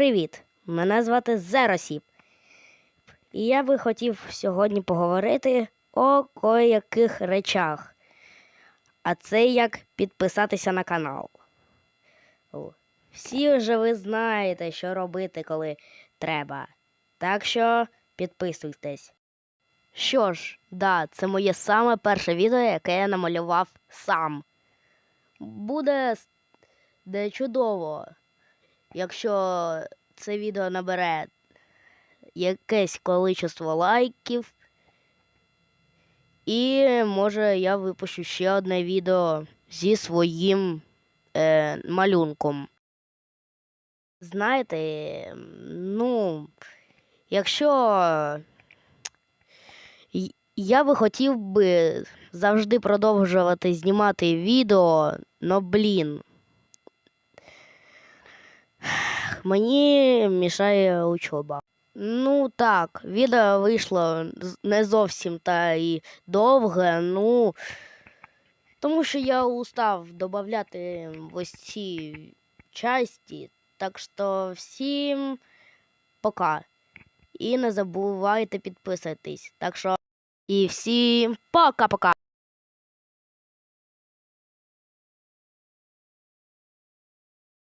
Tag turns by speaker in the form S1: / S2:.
S1: Привіт! Мене звати Зеросіп. І я би хотів сьогодні поговорити о кояких речах. А це як підписатися на канал. Всі вже ви знаєте, що робити, коли треба. Так що підписуйтесь. Що ж, да, це моє саме перше відео, яке я намалював сам. Буде де чудово, якщо це відео набере якесь количество лайків. І може я випущу ще одне відео зі своїм е, малюнком. Знаєте, ну, якщо я би хотів би завжди продовжувати знімати відео, но блін. Мені мішає учоба. Ну так, відео вийшло не зовсім та і довге, ну. Тому що я устав додати ось ці часті. Так що всім пока. І не забувайте підписатись. Так що і всім пока-пока.